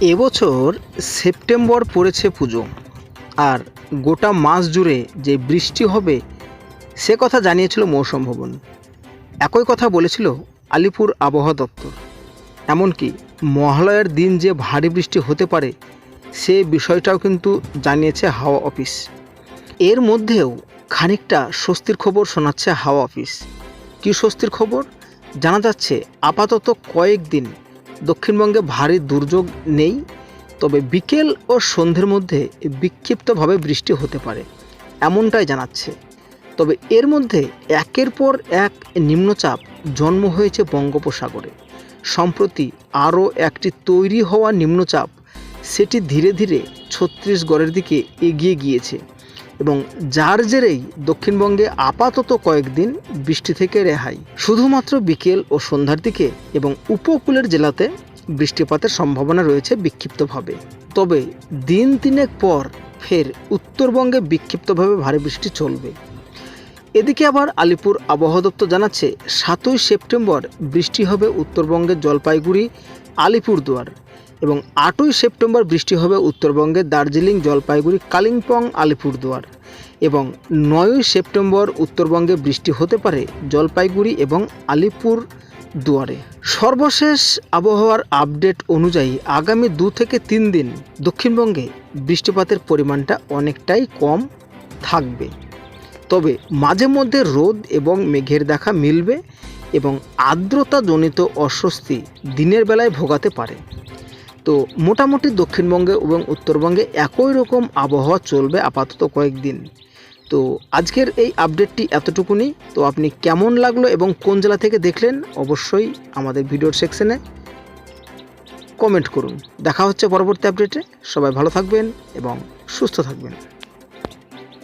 এবছর সেপ্টেম্বর পড়েছে পুজো, আর গোটা মাস জুড়ে যে বৃষ্টি হবে, সে কথা জানিয়েছিল মৌসুম ভবন। একই কথা বলেছিল আলিপুর আবহাওয়া দপ্তর। এমনকি মহালয়ার দিন যে ভারী বৃষ্টি হতে পারে, সে বিষয়টাও কিন্তু জানিয়েছে হাওয়া অফিস। এর মধ্যেও খানিকটা স্বস্তির খবর শোনাচ্ছে হাওয়া অফিস। কী স্বস্তির খবর? জানা যাচ্ছে আপাতত কয়েকদিন দক্ষিণবঙ্গে ভারী দুর্যোগ নেই, তবে বিকেল ও সন্ধ্যের মধ্যে বিক্ষিপ্তভাবে বৃষ্টি হতে পারে, এমনটাই জানাচ্ছে। তবে এর মধ্যে একের পর এক নিম্নচাপ জন্ম হয়েছে বঙ্গোপসাগরে। সম্প্রতি আরও একটি তৈরি হওয়া নিম্নচাপ, সেটি ধীরে ধীরে ছত্তিশগড়ের দিকে এগিয়ে গিয়েছে। এবং যার জেরেই দক্ষিণবঙ্গে আপাতত কয়েকদিন বৃষ্টি থেকে রেহাই। শুধুমাত্র বিকেল ও সন্ধ্যার দিকে এবং উপকূলের জেলাতে বৃষ্টিপাতের সম্ভাবনা রয়েছে বিক্ষিপ্তভাবে। তবে দিন তিনেক পর ফের উত্তরবঙ্গে বিক্ষিপ্তভাবে ভারী বৃষ্টি চলবে। এদিকে আবার আলিপুর আবহাওয়া দপ্তর জানাচ্ছে, সাতই সেপ্টেম্বর বৃষ্টি হবে উত্তরবঙ্গের জলপাইগুড়ি, আলিপুরদুয়ার। এবং আটই সেপ্টেম্বর বৃষ্টি হবে উত্তরবঙ্গের দার্জিলিং, জলপাইগুড়ি, কালিম্পং, আলিপুরদুয়ার এবং নয়ই সেপ্টেম্বর উত্তরবঙ্গে বৃষ্টি হতে পারে জলপাইগুড়ি এবং আলিপুর দুয়ারে সর্বশেষ আবহাওয়ার আপডেট অনুযায়ী আগামী দু থেকে তিন দিন দক্ষিণবঙ্গে বৃষ্টিপাতের পরিমাণটা অনেকটাই কম থাকবে। তবে মাঝে মধ্যে রোদ এবং মেঘের দেখা মিলবে এবং আর্দ্রতাজনিত অস্বস্তি দিনের বেলায় ভোগাতে পারে। তো মোটামুটি দক্ষিণবঙ্গে এবং উত্তরবঙ্গে একই রকম আবহাওয়া চলবে আপাতত কয়েকদিন। তো আজকের এই আপডেটটি এতটুকুনি। তো আপনি কেমন লাগল এবং কোন জেলা থেকে দেখলেন অবশ্যই আমাদের ভিডিওর সেকশনে কমেন্ট করুন। দেখা হচ্ছে পরবর্তী আপডেটে। সবাই ভালো থাকবেন এবং সুস্থ থাকবেন।